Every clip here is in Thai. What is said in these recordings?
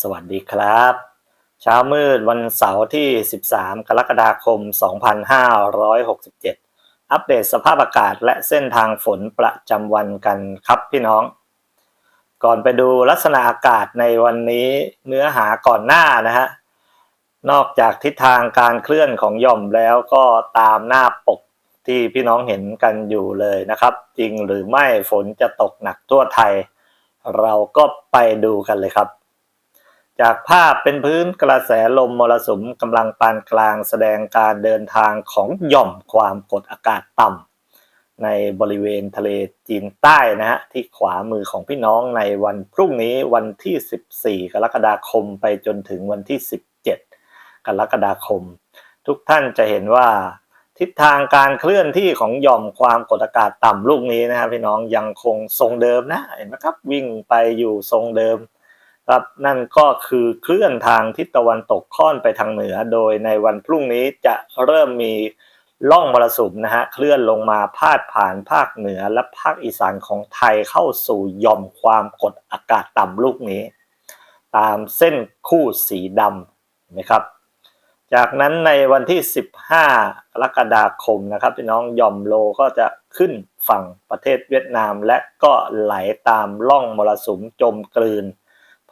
สวัสดีครับ เช้ามืดวันเสาร์ที่ 13 กรกฎาคม 2567 อัปเดตสภาพอากาศและเส้นทางฝนประจำวันกันครับพี่น้อง ก่อนไปดูลักษณะอากาศในวันนี้เนื้อหาก่อนหน้านะฮะ นอกจากทิศทางการเคลื่อนของย่อมแล้วก็ตามหน้าปกที่พี่น้องเห็นกันอยู่เลยนะครับ จริงหรือไม่ฝนจะตกหนักทั่วไทย เราก็ไปดูกันเลยครับ จากภาพเป็นพื้นกระแสลมมรสุมกำลังปานกลางแสดงการเดินทางของหย่อมความกดอากาศต่ำในบริเวณทะเลจีนใต้นะฮะที่ขวามือของพี่น้องในวันพรุ่งนี้วันที่ 14 กรกฎาคมไปจนถึงวันที่ 17 กรกฎาคม ทุกท่านจะเห็นว่า ทิศทางการเคลื่อนที่ของหย่อมความกดอากาศต่ำลูกนี้นะครับพี่น้องยังคงทรงเดิมนะเห็นไหมครับวิ่งไปอยู่ทรงเดิม ครับ นั่นก็คือเคลื่อนทางทิศตะวันตกค่อนไปทางเหนือ โดยในวันพรุ่งนี้จะเริ่มมีล่องมรสุมนะฮะเคลื่อนลงมาพาดผ่านภาคเหนือและภาคอีสานของไทยเข้าสู่ย่อมความกดอากาศต่ำลูกนี้ ตามเส้นคู่สีดำเห็นไหมครับ จากนั้นในวันที่ 15กรกฎาคมนะครับพี่น้องย่อมโลก็จะขึ้นฝั่งประเทศเวียดนาม และก็ไหลตามล่องมรสุมจมกลืน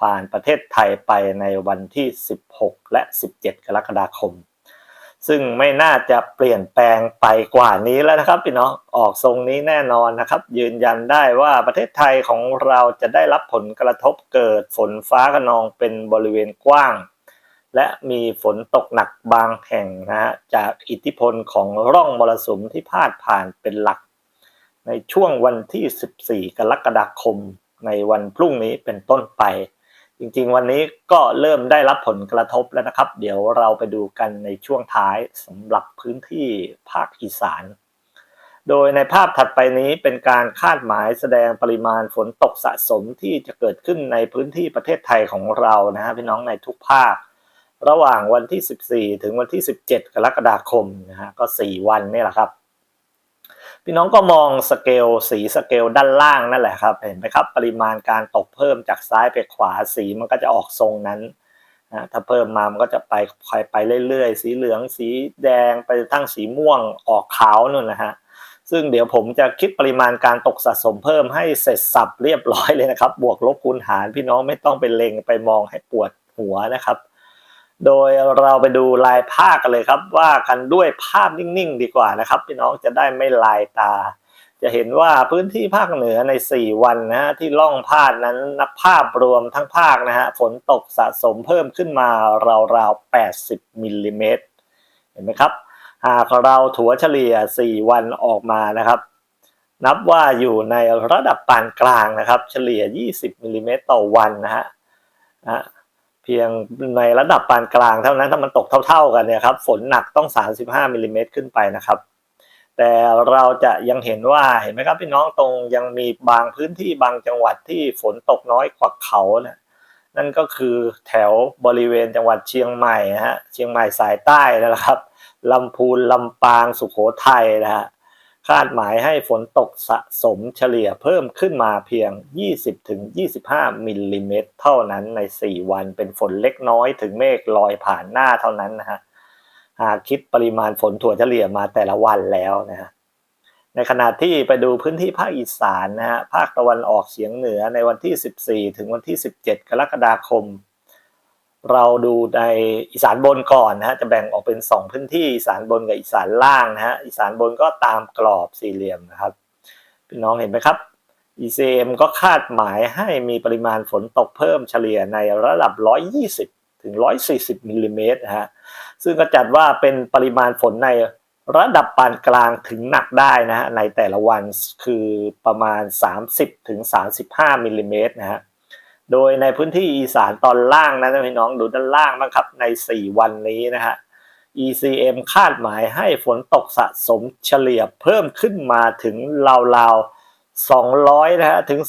ผ่านประเทศไทยไปในวันที่ 16 และ 17 กรกฎาคม ซึ่งไม่น่าจะเปลี่ยนแปลงไปกว่านี้แล้วนะครับพี่น้องออกทรงนี้แน่นอนนะครับ ยืนยันได้ว่าประเทศไทยของเราจะได้รับผลกระทบเกิดฝนฟ้าขนองเป็นบริเวณกว้าง และมีฝนตกหนักบางแห่งนะฮะจากอิทธิพลของร่องมรสุมที่พาดผ่านเป็นหลัก ในช่วงวันที่ 14 กรกฎาคม ในวันพรุ่งนี้เป็นต้นไป จริงๆ วันนี้ก็เริ่มได้รับผลกระทบแล้วนะครับ เดี๋ยวเราไปดูกันในช่วงท้ายสำหรับพื้นที่ภาคอีสาน โดยในภาพถัดไปนี้เป็นการคาดหมายแสดงปริมาณฝนตกสะสมที่จะเกิดขึ้นในพื้นที่ประเทศไทยของเรานะฮะพี่น้องในทุกภาค ระหว่างวันที่ 14 ถึงวันที่ 17 กรกฎาคมนะฮะก็ 4 วันนี่แหละครับ พี่น้องก็มองสเกลสีสเกลด้านล่างนั่นแหละครับ เห็นไหมครับ ปริมาณการตกเพิ่มจากซ้ายไปขวาสีมันก็จะออกทรงนั้นนะถ้าเพิ่มมามันก็จะไปคอยไปเรื่อยๆ สีเหลืองสีแดงไปทั้งสีม่วงออกขาวนู่นนะฮะซึ่งเดี๋ยวผมจะคิดปริมาณการตกสะสมเพิ่มให้เสร็จสับเรียบร้อยเลยนะครับ บวกลบคูณหารพี่น้องไม่ต้องไปเล็งไปมองให้ปวดหัวนะครับ โดยเราไปดูลายภาคกันเลยครับ ว่ากันด้วยภาพนิ่งๆ ดีกว่านะครับ พี่น้องจะได้ไม่ลายตา จะเห็นว่าพื้นที่ภาคเหนือใน 4 วันนะฮะที่ล่องพาดนั้นนับภาพรวมทั้งภาคนะฮะฝนตกสะสมเพิ่มขึ้นมาราวๆ 80มิลลิเมตรเห็นไหมครับหากเราถัวเฉลี่ย 4 วันออกมานะครับ นับว่าอยู่ในระดับปานกลางนะครับ เฉลี่ย 20มิลลิเมตรต่อวันนะฮะนะ เพียงในระดับปานกลางเท่านั้นถ้ามันตกเท่า ๆกันเนี่ยครับฝนหนักต้อง 35มิลลิเมตรขึ้นไปนะครับ แต่เราจะยังเห็นว่าเห็นไหมครับพี่น้องตรงยังมีบางพื้นที่บางจังหวัดที่ฝนตกน้อยกว่าเขานะนั่นก็คือแถวบริเวณจังหวัดเชียงใหม่นะฮะเชียงใหม่สายใต้นะครับลำพูนลำปางสุโขทัยนะฮะ คาดหมายให้ฝนตกสะสมเฉลี่ยเพิ่มขึ้นมาเพียง 20-25 มิลลิเมตรเท่านั้นใน 4 วันเป็นฝนเล็กน้อยถึงเมฆลอยผ่านหน้าเท่านั้นนะฮะหากคิดปริมาณฝนถั่วเฉลี่ยมาแต่ละวันแล้วนะฮะในขณะที่ไปดูพื้นที่ภาคอีสานนะฮะภาคตะวันออกเฉียงเหนือในวันที่ 14 ถึงวันที่ 17 กรกฎาคม เราดูในอีสานบนก่อนนะฮะจะแบ่งออกเป็น 2 พื้นที่อีสานบนกับอีสานล่างนะฮะอีสานบนก็ตามกรอบสี่เหลี่ยมนะครับพี่น้องเห็นไหมครับ ECM ก็คาดหมายให้มีปริมาณฝนตกเพิ่มเฉลี่ยในระดับ 120 ถึง 140มิลลิเมตรนะฮะซึ่งก็จัดว่าเป็นปริมาณฝนในระดับปานกลางถึงหนักได้นะฮะในแต่ละวันคือประมาณ 30 ถึง 35มิลลิเมตรนะฮะ โดยในพื้นที่อีสานตอนล่างนะพี่น้องดูด้านล่างบ้างครับใน 4 วันนี้นะฮะ ECM คาดหมายให้ฝนตกสะสมเฉลี่ยเพิ่มขึ้นมาถึงราวๆ200นะฮะถึง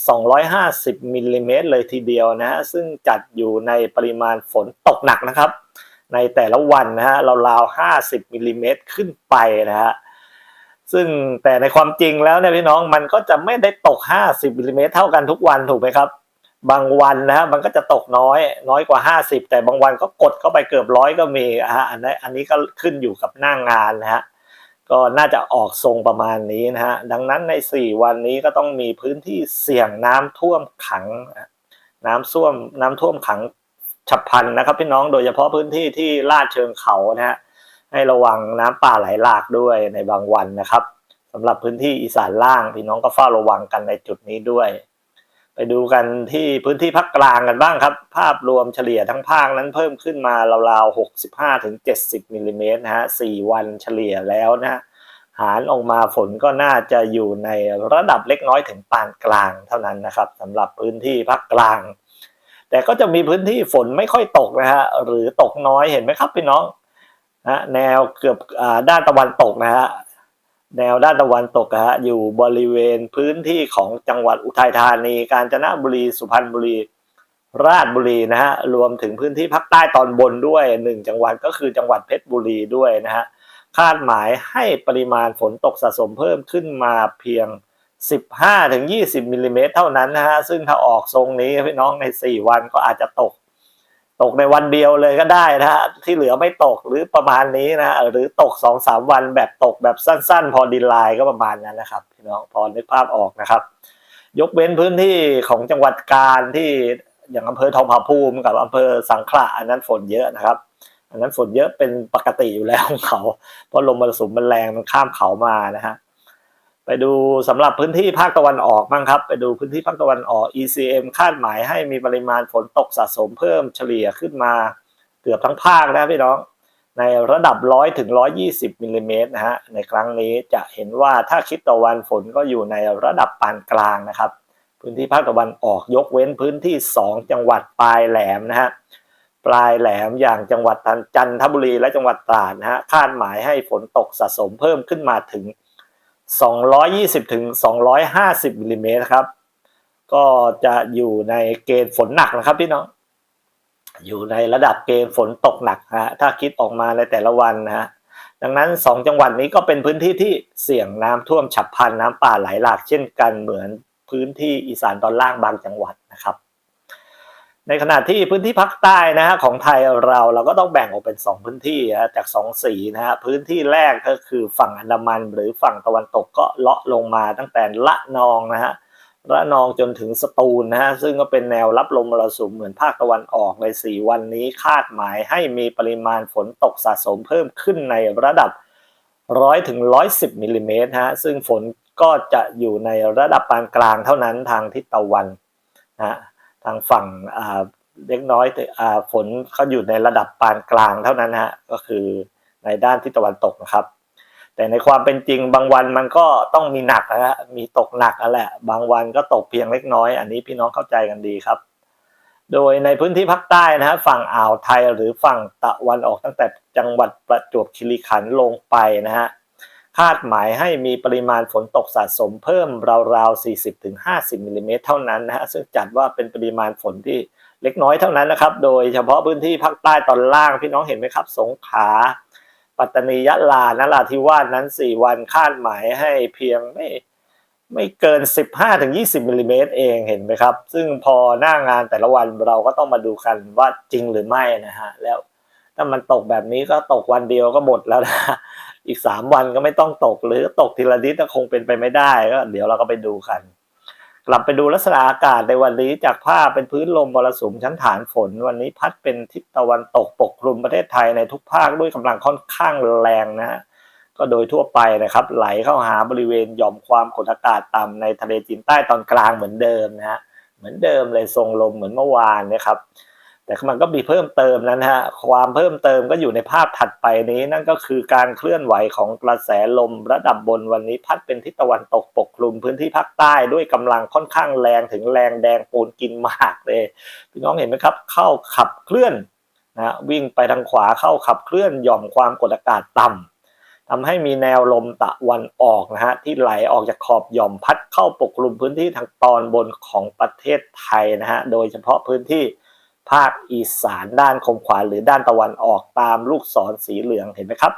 250มิลลิเมตรเลยทีเดียวนะฮะซึ่งจัดอยู่ในปริมาณฝนตกหนักนะครับ ในแต่ละวันนะฮะราวๆ50มิลลิเมตรขึ้นไปนะฮะซึ่งแต่ในความจริงแล้วเนี่ยพี่น้องมันก็จะไม่ได้ตก 50มิลลิเมตรเท่ากันทุกวันถูกไหมครับ บางวันนะฮะมันก็จะตกน้อย น้อยกว่า 50 แต่บางวันก็กดเข้าไปเกือบร้อยก็มีอะฮะอันนี้อันนี้ก็ขึ้นอยู่กับหน้างงานนะฮะก็น่าจะออกทรงประมาณนี้นะฮะดังนั้นใน 4 วันนี้ก็ต้องมีพื้นที่เสี่ยงน้ำท่วมขัง น้ำท่วมน้ำท่วมขังฉับพลันนะครับพี่น้องโดยเฉพาะพื้นที่ที่ลาดเชิงเขานะฮะให้ระวังน้ำป่าไหลหลากด้วยในบางวันนะครับสำหรับพื้นที่อีสานล่างพี่น้องก็เฝ้าระวังกันในจุดนี้ด้วย ไปดูกันที่พื้นที่ภาคกลางกันบ้างครับ ภาพรวมเฉลี่ยทั้งภาคนั้นเพิ่มขึ้นมาราวๆ 65ถึง70มิลลิเมตรนะฮะ 4 วันเฉลี่ยแล้วนะหารออกมาฝนก็น่าจะอยู่ในระดับเล็กน้อยถึงปานกลางเท่านั้นนะครับสำหรับพื้นที่ภาคกลาง แต่ก็จะมีพื้นที่ฝนไม่ค่อยตกนะฮะหรือตกน้อยเห็นไหมครับพี่น้องนะแนวเกือบด้านตะวันตกนะฮะ แนวด้านตะวันตกฮะอยู่บริเวณพื้นที่ของจังหวัดอุทัยธานี กาญจนบุรี สุพรรณบุรี ราชบุรีนะฮะรวมถึงพื้นที่ภาคใต้ตอนบนด้วยหนึ่งจังหวัดก็คือจังหวัดเพชรบุรีด้วยนะฮะคาดหมายให้ปริมาณฝนตกสะสมเพิ่มขึ้นมาเพียง 15-20มิลลิเมตรเท่านั้นนะฮะซึ่งถ้าออกทรงนี้พี่น้องใน 4 วันก็อาจจะตก ตกในวันเดียวเลยก็ได้นะฮะที่เหลือไม่ตกหรือประมาณนี้นะหรือตกสองสามวันแบบตกแบบสั้น ๆ พอดินไลน์ก็ประมาณนั้นนะครับพี่น้องพอนึกภาพออกนะครับ ยกเว้นพื้นที่ของจังหวัดกาญที่อย่างอำเภอทองผาภูมิกับอำเภอสังขละอันนั้นฝนเยอะนะครับ อันนั้นฝนเยอะเป็นปกติอยู่แล้วของเขาเพราะลมมรสุมมันแรงมันข้ามเขามานะฮะ ไปดูสำหรับพื้นที่ภาคตะวันออกบ้างครับ ไปดูพื้นที่ภาคตะวันออก ECM คาดหมายให้มีปริมาณฝนตกสะสมเพิ่มเฉลี่ยขึ้นมาเกือบทั้งภาคนะพี่น้อง ในระดับ 100ถึง120มิลลิเมตรนะฮะในครั้งนี้จะเห็นว่าถ้าคิดต่อวันฝนก็อยู่ในระดับปานกลางนะครับ พื้นที่ภาคตะวันออกยกเว้นพื้นที่ 2 จังหวัดปลายแหลมนะฮะปลายแหลมอย่างจังหวัดจันทบุรีและจังหวัดตราดนะฮะคาดหมายให้ฝนตกสะสมเพิ่มขึ้นมาถึง 220ถึง250มิลลิเมตรครับ ก็จะอยู่ในเกณฑ์ฝนหนักนะครับพี่น้อง อยู่ในระดับเกณฑ์ฝนตกหนักฮะถ้าคิดออกมาในแต่ละวันนะฮะดังนั้น 2 จังหวัดนี้ก็เป็นพื้นที่ที่เสี่ยงน้ำท่วมฉับพลันน้ำป่าไหลหลากเช่นกันเหมือนพื้นที่อีสานตอนล่างบางจังหวัดนะครับ ในขณะที่พื้นที่ภาคใต้นะฮะของไทยเราเราก็ต้องแบ่งออกเป็น 2 พื้นที่นะจาก 2 สีนะฮะพื้นที่แรกก็คือฝั่งอันดามัน หรือฝั่งตะวันตกก็เลาะลงมาตั้งแต่ละนองนะฮะละนองจนถึงสตูลนะฮะซึ่งก็เป็นแนวรับลมมรสุมเหมือนภาคตะวันออกใน 4 วันนี้คาดหมายให้มีปริมาณฝนตกสะสมเพิ่มขึ้นในระดับ 100ถึง110มิลลิเมตรฮะซึ่งฝนก็จะอยู่ในระดับปานกลางเท่านั้นทางทิศตะวันนะ ทางฝั่งเล็กน้อยฝนเขาอยู่ในระดับปานกลางเท่านั้นฮะก็คือในด้านทิศตะวันตกนะครับ แต่ในความเป็นจริงบางวันมันก็ต้องมีหนักนะฮะมีตกหนักนั่นแหละ บางวันก็ตกเพียงเล็กน้อย อันนี้พี่น้องเข้าใจกันดีครับ โดยในพื้นที่ภาคใต้นะฮะฝั่งอ่าวไทยหรือฝั่งตะวันออกตั้งแต่จังหวัดประจวบคีรีขันธ์ลงไปนะฮะาดหมายให้มีปริมาณฝนตกสะสมเพิ่มราวๆ 40-50มิลลิเมตรเท่านั้นนะฮะซึ่งจัดว่าเป็นปริมาณฝนที่เล็กน้อยเท่านั้นนะครับ โดยเฉพาะพื้นที่ภาคใต้ตอนล่างพี่น้องเห็นไหมครับ สงขลาปัตตานียะลานราธิวาสนั้น 4 วันคาดหมายให้เพียงไม่ไม่เกิน 15-20มิลลิเมตรเองเห็นไหมครับ ซึ่งพอหน้างานแต่ละวันเราก็ต้องมาดูกันว่าจริงหรือไม่นะฮะแล้วถ้ามันตกแบบนี้ก็ตกวันเดียวก็หมดแล้วนะ อีกสามวันก็ไม่ต้องตก หรือตกทีละนิดก็คงเป็นไปไม่ได้ก็เดี๋ยวเราก็ไปดูกัน กลับไปดูลักษณะอากาศในวันนี้จากภาพเป็นพื้นลมมรสุมชั้นฐานฝน วันนี้พัดเป็นทิศตะวันตกปกคลุมประเทศไทยในทุกภาคด้วยกำลังค่อนข้างแรงนะฮะก็โดยทั่วไปนะครับ ไหลเข้าหาบริเวณหย่อมความกดอากาศต่ำในทะเลจีนใต้ตอนกลางเหมือนเดิมนะฮะเหมือนเดิมเลยทรงลมเหมือนเมื่อวานนะครับ แต่มันก็มีเพิ่มเติมนะฮะความเพิ่มเติมก็อยู่ในภาพถัดไปนี้นั่นก็คือการเคลื่อนไหวของกระแสลมระดับบนวันนี้พัดเป็นทิศตะวันตกปกคลุมพื้นที่ภาคใต้ด้วยกำลังค่อนข้างแรงถึงแรงแดงปูนกินมากเลยพี่น้องเห็นไหมครับ เข้าขับเคลื่อนนะวิ่งไปทางขวาเข้าขับเคลื่อนหย่อมความกดอากาศต่ำทำให้มีแนวลมตะวันออกนะฮะที่ไหลออกจากขอบหย่อมพัดเข้าปกคลุมพื้นที่ทางตอนบนของประเทศไทยนะฮะโดยเฉพาะพื้นที่ ภาคอีสานด้านคมขวาหรือด้านตะวันออกตามลูกศรสีเหลืองเห็นไหมครับ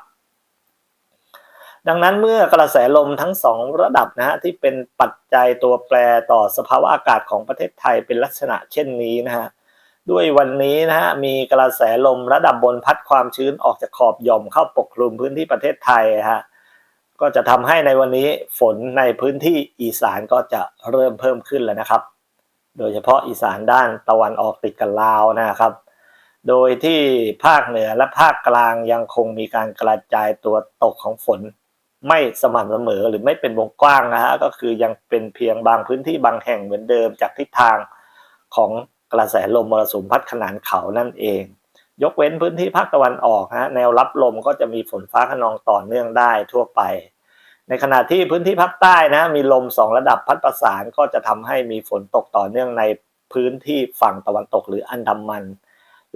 ดังนั้นเมื่อกระแสลมทั้งสองระดับนะฮะที่เป็นปัจจัยตัวแปรต่อสภาวะอากาศของประเทศไทยเป็นลักษณะเช่นนี้นะฮะด้วยวันนี้นะฮะมีกระแสลมระดับบนพัดความชื้นออกจากขอบหย่อมเข้าปกคลุมพื้นที่ประเทศไทยฮะก็จะทำให้ในวันนี้ฝนในพื้นที่อีสานก็จะเริ่มเพิ่มขึ้นแล้วนะครับ โดยเฉพาะอีสานด้านตะวันออกติดกับลาวนะครับ โดยที่ภาคเหนือและภาคกลางยังคงมีการกระจายตัวตกของฝน ไม่สม่ำเสมอหรือไม่เป็นวงกว้างนะฮะก็คือยังเป็นเพียงบางพื้นที่บางแห่งเหมือนเดิมจากทิศทางของกระแสลมมรสุมพัดขนานเขานั่นเอง ยกเว้นพื้นที่ภาคตะวันออกฮะแนวรับลมก็จะมีฝนฟ้าขนองต่อเนื่องได้ทั่วไป ในขณะที่พื้นที่ภาคใต้นะมีลมสองระดับพัดประสานก็จะทำให้มีฝนตกต่อเนื่องในพื้นที่ฝั่งตะวันตกหรืออันดามัน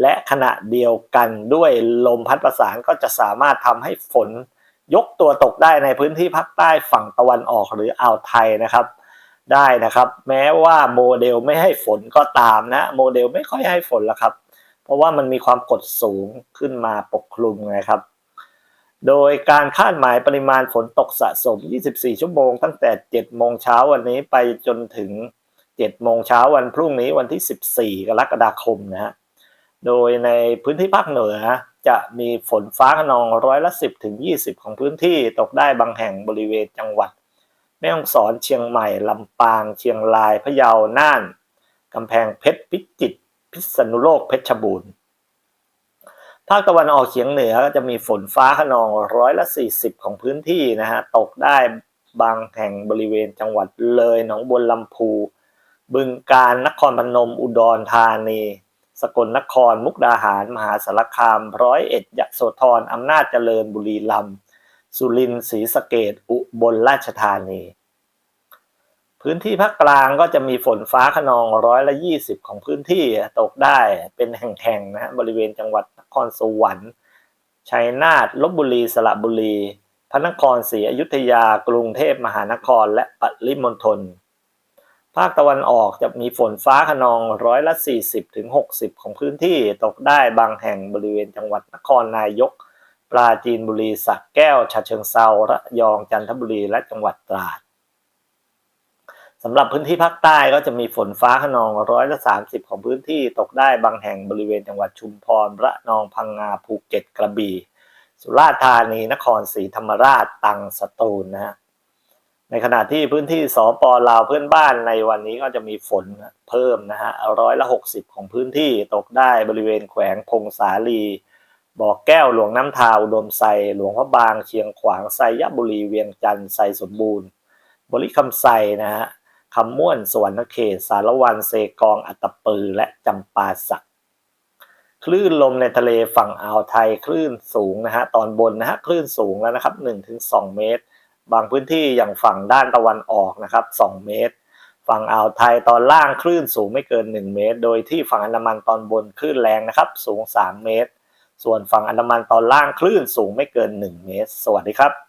และขณะเดียวกันด้วยลมพัดประสานก็จะสามารถทำให้ฝนยกตัวตกได้ในพื้นที่ภาคใต้ฝั่งตะวันออกหรืออ่าวไทยนะครับ ได้นะครับ แม้ว่าโมเดลไม่ให้ฝนก็ตามนะ โมเดลไม่ค่อยให้ฝนแล้วครับ เพราะว่ามันมีความกดสูงขึ้นมาปกคลุมนะครับ โดยการคาดหมายปริมาณฝนตกสะสม 24 ชั่วโมง ตั้งแต่ 7 โมงเช้าวันนี้ไปจนถึง 7 โมงเช้าวันพรุ่งนี้วันที่ 14 กรกฎาคมนะฮะ โดยในพื้นที่ภาคเหนือจะมีฝนฟ้าขนองร้อยละ 10 ถึง 20 ของพื้นที่ตกได้บางแห่งบริเวณจังหวัด แม่ฮ่องสอนเชียงใหม่ ลำปาง เชียงราย พะเยา น่าน กำแพงเพชร พิจิตร พิษณุโลก เพชรบูรณ์ ภาคตะวันออกเฉียงเหนือก็จะมีฝนฟ้าขนองร้อยละ 40 ของพื้นที่นะฮะตกได้บางแห่งบริเวณจังหวัดเลยหนองบัวลำพู บึงกาฬนครพนมอุดรธานี สกลนครมุกดาหาร มหาสารคามร้อยเอ็ดยะโสธรอำนาจเจริญบุรีรัมย์สุรินทร์ศรีสะเกดอุบลราชธานี พื้นที่ภาคกลางก็จะมีฝนฟ้าขนองร้อยละ 20 ของพื้นที่ตกได้เป็นแห่งๆนะฮะบริเวณจังหวัด ครสวรรค์ ชัยนาทลบบุรีสระบุรี พระนครศรีอยุธยากรุงเทพมหานครและปริมณฑลภาคตะวันออกจะมีฝนฟ้าขนองร้อยละ 40ถึง60 ของพื้นที่ตกได้บางแห่งบริเวณจังหวัดนครนายก ปราจีนบุรีสระแก้วฉะเชิงเซาระยองจันทบุรีและจังหวัดตราด สำหรับพื้นที่ภาคใต้ก็จะมีฝนฟ้าขนองร้อยละ30ของพื้นที่ตกได้บางแห่งบริเวณจังหวัดชุมพรระนองพังงาภูเก็ตกระบี่ สุราษฎร์ธานีนครศรีธรรมราชตังสตูลนะฮะในขณะที่พื้นที่สปลาวเพื่อนบ้านในวันนี้ก็จะมีฝนเพิ่มนะฮะร้อยละ60ของพื้นที่ตกได้บริเวณแขวงพงสาลีบ่อแก้วหลวงน้ำทาวดมไซหลวงพระบางเชียงขวางไซยบุรีเวียงจันทร์ไซสมบูรณ์ บริคำไซนะฮะ คำม่วนสวรรณเขตสารวันเซกองอัตตปือและจำปาสักคลื่นลมในทะเลฝั่งอ่าวไทยคลื่นสูงนะฮะตอนบนนะฮะคลื่นสูงแล้วนะครับ 1-2 เมตร บางพื้นที่อย่างฝั่งด้านตะวันออกนะครับ 2 เมตร ฝั่งอ่าวไทยตอนล่างคลื่นสูงไม่เกิน 1 เมตร โดยที่ฝั่งอันดามันตอนบนคลื่นแรงนะครับ สูง 3 เมตร ส่วนฝั่งอันดามันตอนล่างคลื่นสูงไม่เกิน 1 เมตร สวัสดีครับ